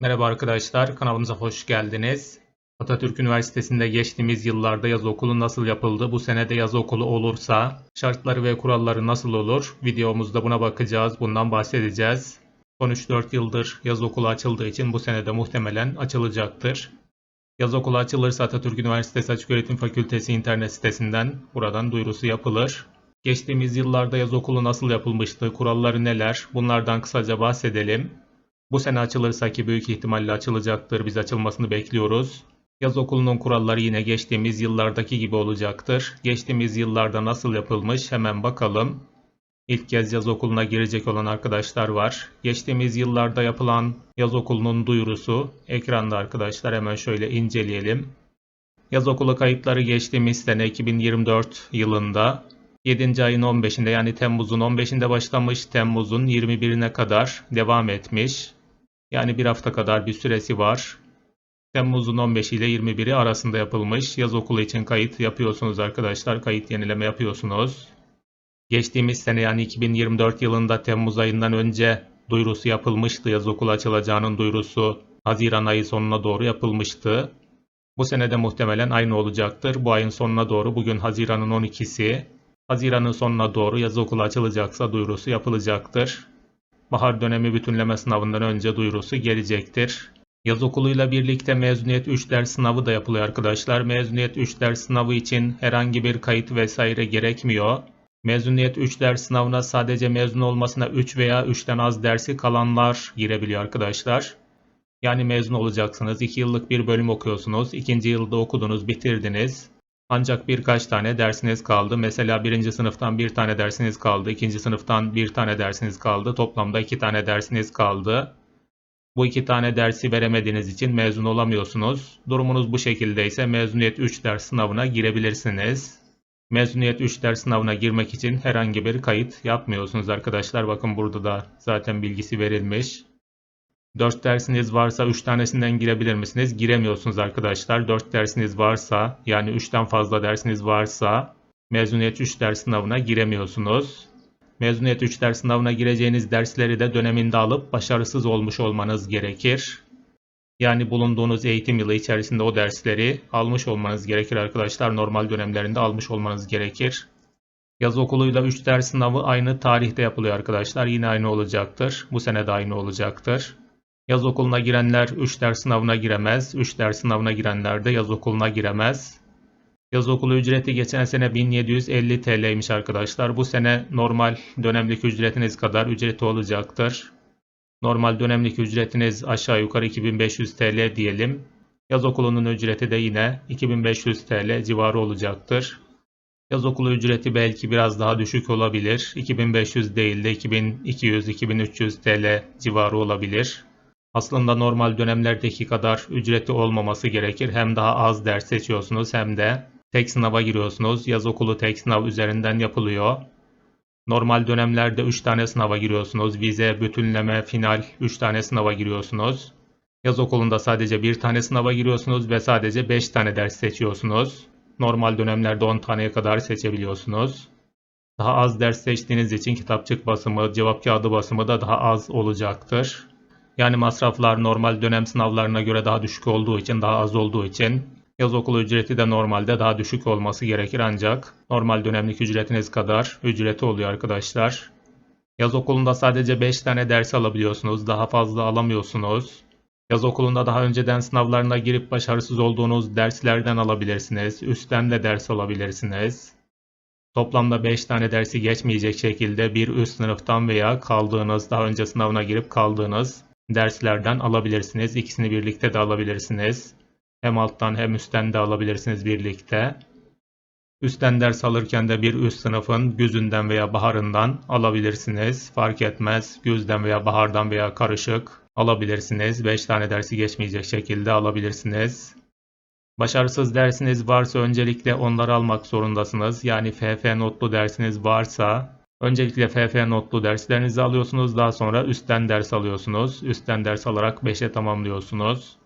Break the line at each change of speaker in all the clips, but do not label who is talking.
Merhaba arkadaşlar, kanalımıza hoş geldiniz. Atatürk Üniversitesi'nde geçtiğimiz yıllarda yaz okulu nasıl yapıldı, bu sene de yaz okulu olursa şartları ve kuralları nasıl olur? Videomuzda buna bakacağız, bundan bahsedeceğiz. Son 3-4 yıldır yaz okulu açıldığı için bu sene de muhtemelen açılacaktır. Yaz okulu açılırsa Atatürk Üniversitesi Açıköğretim Fakültesi internet sitesinden buradan duyurusu yapılır. Geçtiğimiz yıllarda yaz okulu nasıl yapılmıştı, kuralları neler bunlardan kısaca bahsedelim. Bu sene açılırsa ki büyük ihtimalle açılacaktır. Biz açılmasını bekliyoruz. Yaz okulunun kuralları yine geçtiğimiz yıllardaki gibi olacaktır. Geçtiğimiz yıllarda nasıl yapılmış hemen bakalım. İlk kez yaz okuluna girecek olan arkadaşlar var. Geçtiğimiz yıllarda yapılan yaz okulunun duyurusu ekranda arkadaşlar hemen şöyle inceleyelim. Yaz okulu kayıtları geçtiğimiz sene 2024 yılında 7. ayın 15'inde yani Temmuz'un 15'inde başlamış, Temmuz'un 21'ine kadar devam etmiş. Yani bir hafta kadar bir süresi var. Temmuz'un 15 ile 21'i arasında yapılmış. Yaz okulu için kayıt yapıyorsunuz arkadaşlar. Kayıt yenileme yapıyorsunuz. Geçtiğimiz sene yani 2024 yılında Temmuz ayından önce duyurusu yapılmıştı. Yaz okulu açılacağının duyurusu Haziran ayı sonuna doğru yapılmıştı. Bu sene de muhtemelen aynı olacaktır. Bu ayın sonuna doğru bugün Haziran'ın 12'si. Haziran'ın sonuna doğru yaz okulu açılacaksa duyurusu yapılacaktır. Bahar dönemi bütünleme sınavından önce duyurusu gelecektir. Yaz okuluyla birlikte mezuniyet 3 ders sınavı da yapılıyor arkadaşlar. Mezuniyet 3 ders sınavı için herhangi bir kayıt vesaire gerekmiyor. Mezuniyet 3 ders sınavına sadece mezun olmasına 3 veya 3'ten az dersi kalanlar girebiliyor arkadaşlar. Yani mezun olacaksınız. 2 yıllık bir bölüm okuyorsunuz. 2. yılda okudunuz, bitirdiniz. Ancak birkaç tane dersiniz kaldı. Mesela birinci sınıftan bir tane dersiniz kaldı. ikinci sınıftan bir tane dersiniz kaldı. Toplamda iki tane dersiniz kaldı. Bu iki tane dersi veremediğiniz için mezun olamıyorsunuz. Durumunuz bu şekildeyse mezuniyet 3 ders sınavına girebilirsiniz. Mezuniyet 3 ders sınavına girmek için herhangi bir kayıt yapmıyorsunuz arkadaşlar. Bakın burada da zaten bilgisi verilmiş. 4 dersiniz varsa 3 tanesinden girebilir misiniz? Giremiyorsunuz arkadaşlar. 4 dersiniz varsa yani 3'ten fazla dersiniz varsa mezuniyet 3 ders sınavına giremiyorsunuz. Mezuniyet 3 ders sınavına gireceğiniz dersleri de döneminde alıp başarısız olmuş olmanız gerekir. Yani bulunduğunuz eğitim yılı içerisinde o dersleri almış olmanız gerekir arkadaşlar. Normal dönemlerinde almış olmanız gerekir. Yaz okuluyla 3 ders sınavı aynı tarihte yapılıyor arkadaşlar. Yine aynı olacaktır. Bu sene de aynı olacaktır. Yaz okuluna girenler 3 ders sınavına giremez. 3 ders sınavına girenler de yaz okuluna giremez. Yaz okulu ücreti geçen sene 1750 TL'ymiş arkadaşlar. Bu sene normal dönemlik ücretiniz kadar ücreti olacaktır. Normal dönemlik ücretiniz aşağı yukarı 2500 TL diyelim. Yaz okulunun ücreti de yine 2500 TL civarı olacaktır. Yaz okulu ücreti belki biraz daha düşük olabilir. 2500 değil de 2200-2300 TL civarı olabilir. Aslında normal dönemlerdeki kadar ücreti olmaması gerekir. Hem daha az ders seçiyorsunuz hem de tek sınava giriyorsunuz. Yaz okulu tek sınav üzerinden yapılıyor. Normal dönemlerde 3 tane sınava giriyorsunuz. Vize, bütünleme, final 3 tane sınava giriyorsunuz. Yaz okulunda sadece bir tane sınava giriyorsunuz ve sadece 5 tane ders seçiyorsunuz. Normal dönemlerde 10 taneye kadar seçebiliyorsunuz. Daha az ders seçtiğiniz için kitapçık basımı, cevap kağıdı basımı da daha az olacaktır. Yani masraflar normal dönem sınavlarına göre daha düşük olduğu için, daha az olduğu için yaz okulu ücreti de normalde daha düşük olması gerekir ancak normal dönemlik ücretiniz kadar ücreti oluyor arkadaşlar. Yaz okulunda sadece 5 tane ders alabiliyorsunuz. Daha fazla alamıyorsunuz. Yaz okulunda daha önceden sınavlarına girip başarısız olduğunuz derslerden alabilirsiniz. Üstten de ders alabilirsiniz. Toplamda 5 tane dersi geçmeyecek şekilde bir üst sınıftan veya kaldığınız, daha önce sınavına girip kaldığınız derslerden alabilirsiniz. İkisini birlikte de alabilirsiniz. Hem alttan hem üstten de alabilirsiniz birlikte. Üstten ders alırken de bir üst sınıfın güzünden veya baharından alabilirsiniz. Fark etmez. Güzden veya bahardan veya karışık alabilirsiniz. 5 tane dersi geçmeyecek şekilde alabilirsiniz. Başarısız dersiniz varsa öncelikle onları almak zorundasınız. Yani FF notlu dersiniz varsa Öncelikle FF notlu derslerinizi alıyorsunuz. Daha sonra üstten ders alıyorsunuz. Üstten ders alarak 5'e tamamlıyorsunuz.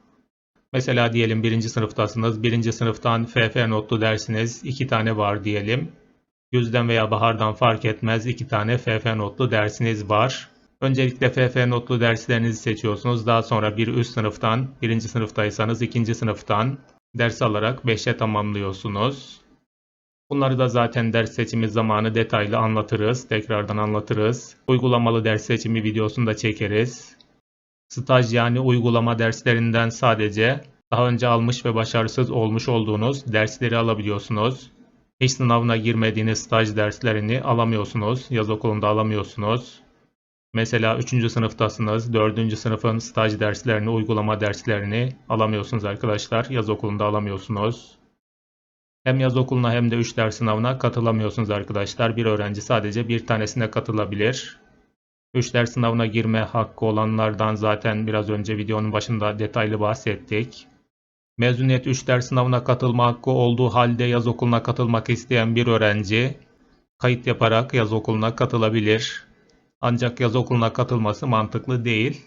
Mesela diyelim birinci sınıftasınız. Birinci sınıftan FF notlu dersiniz 2 tane var diyelim. Yüzden veya bahardan fark etmez 2 tane FF notlu dersiniz var. Öncelikle FF notlu derslerinizi seçiyorsunuz. Daha sonra bir üst sınıftan, birinci sınıftaysanız ikinci sınıftan ders alarak 5'e tamamlıyorsunuz. Bunları da zaten ders seçimi zamanı detaylı anlatırız. Tekrardan anlatırız. Uygulamalı ders seçimi videosunu da çekeriz. Staj yani uygulama derslerinden sadece daha önce almış ve başarısız olmuş olduğunuz dersleri alabiliyorsunuz. Hiç sınavına girmediğiniz staj derslerini alamıyorsunuz. Yaz okulunda alamıyorsunuz. Mesela 3. sınıftasınız. 4. sınıfın staj derslerini, uygulama derslerini alamıyorsunuz arkadaşlar. Yaz okulunda alamıyorsunuz. Hem yaz okuluna hem de 3 ders sınavına katılamıyorsunuz arkadaşlar. Bir öğrenci sadece bir tanesine katılabilir. 3 ders sınavına girme hakkı olanlardan zaten biraz önce videonun başında detaylı bahsettik. Mezuniyet 3 ders sınavına katılma hakkı olduğu halde yaz okuluna katılmak isteyen bir öğrenci kayıt yaparak yaz okuluna katılabilir. Ancak yaz okuluna katılması mantıklı değil.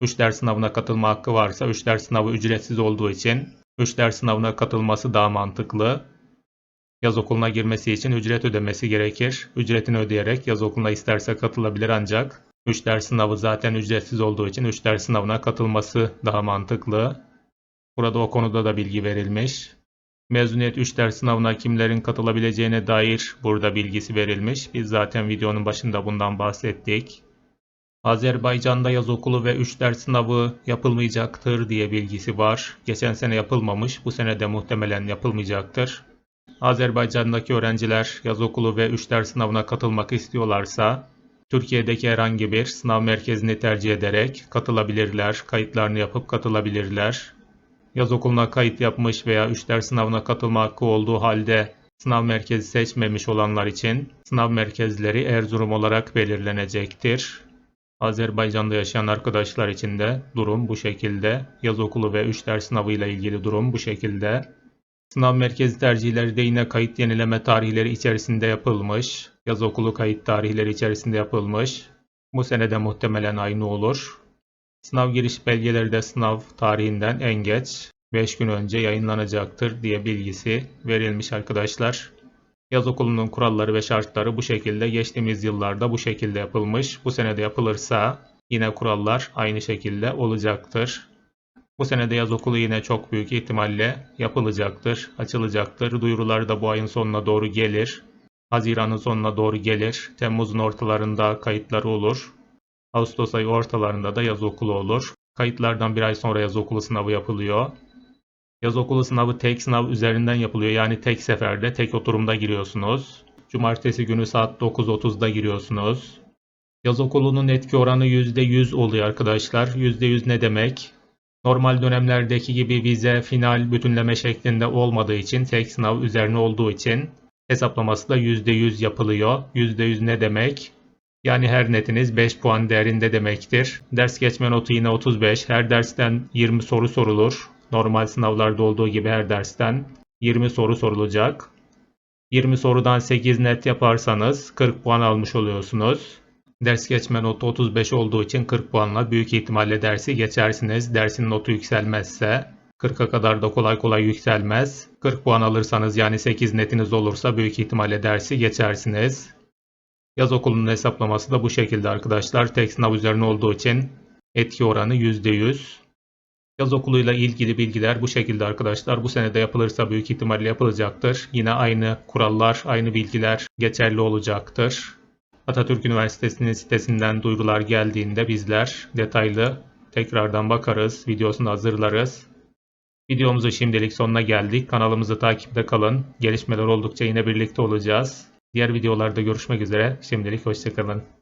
3 ders sınavına katılma hakkı varsa 3 ders sınavı ücretsiz olduğu için 3 ders sınavına katılması daha mantıklı. Yaz okuluna girmesi için ücret ödemesi gerekir. Ücretini ödeyerek yaz okuluna isterse katılabilir ancak 3 ders sınavı zaten ücretsiz olduğu için 3 ders sınavına katılması daha mantıklı. Burada o konuda da bilgi verilmiş. Mezuniyet 3 ders sınavına kimlerin katılabileceğine dair burada bilgisi verilmiş. Biz zaten videonun başında bundan bahsettik. Azerbaycan'da yaz okulu ve 3 ders sınavı yapılmayacaktır diye bilgisi var. Geçen sene yapılmamış, bu sene de muhtemelen yapılmayacaktır. Azerbaycan'daki öğrenciler yaz okulu ve 3 ders sınavına katılmak istiyorlarsa Türkiye'deki herhangi bir sınav merkezini tercih ederek katılabilirler, kayıtlarını yapıp katılabilirler. Yaz okuluna kayıt yapmış veya 3 ders sınavına katılma hakkı olduğu halde sınav merkezi seçmemiş olanlar için sınav merkezleri Erzurum olarak belirlenecektir. Azerbaycan'da yaşayan arkadaşlar için de durum bu şekilde. Yaz okulu ve 3 ders sınavı ile ilgili durum bu şekilde. Sınav merkezi tercihleri de yine kayıt yenileme tarihleri içerisinde yapılmış. Yaz okulu kayıt tarihleri içerisinde yapılmış. Bu sene de muhtemelen aynı olur. Sınav giriş belgeleri de sınav tarihinden en geç 5 gün önce yayınlanacaktır diye bilgisi verilmiş arkadaşlar. Yaz okulunun kuralları ve şartları bu şekilde geçtiğimiz yıllarda bu şekilde yapılmış. Bu sene de yapılırsa yine kurallar aynı şekilde olacaktır. Bu sene de yaz okulu yine çok büyük ihtimalle yapılacaktır, açılacaktır. Duyurular da bu ayın sonuna doğru gelir. Haziran'ın sonuna doğru gelir. Temmuz'un ortalarında kayıtları olur. Ağustos ayı ortalarında da yaz okulu olur. Kayıtlardan bir ay sonra yaz okulu sınavı yapılıyor. Yaz okulu sınavı tek sınav üzerinden yapılıyor. Yani tek seferde, tek oturumda giriyorsunuz. Cumartesi günü saat 9.30'da giriyorsunuz. Yaz okulunun etki oranı %100 oluyor arkadaşlar. %100 ne demek? Normal dönemlerdeki gibi vize, final, bütünleme şeklinde olmadığı için tek sınav üzerine olduğu için hesaplaması da %100 yapılıyor. %100 ne demek? Yani her netiniz 5 puan değerinde demektir. Ders geçme notu yine 35. Her dersten 20 soru sorulur. Normal sınavlarda olduğu gibi her dersten 20 soru sorulacak. 20 sorudan 8 net yaparsanız 40 puan almış oluyorsunuz. Ders geçme notu 35 olduğu için 40 puanla büyük ihtimalle dersi geçersiniz. Dersin notu yükselmezse 40'a kadar da kolay kolay yükselmez. 40 puan alırsanız yani 8 netiniz olursa büyük ihtimalle dersi geçersiniz. Yaz okulunun hesaplaması da bu şekilde arkadaşlar. Tek sınav üzerine olduğu için etki oranı %100. Yaz okuluyla ilgili bilgiler bu şekilde arkadaşlar. Bu sene de yapılırsa büyük ihtimalle yapılacaktır. Yine aynı kurallar, aynı bilgiler geçerli olacaktır. Atatürk Üniversitesi'nin sitesinden duyurular geldiğinde bizler detaylı tekrardan bakarız, videosunu hazırlarız. Videomuzu şimdilik sonuna geldik. Kanalımızı takipte kalın. Gelişmeler oldukça yine birlikte olacağız. Diğer videolarda görüşmek üzere. Şimdilik hoşçakalın.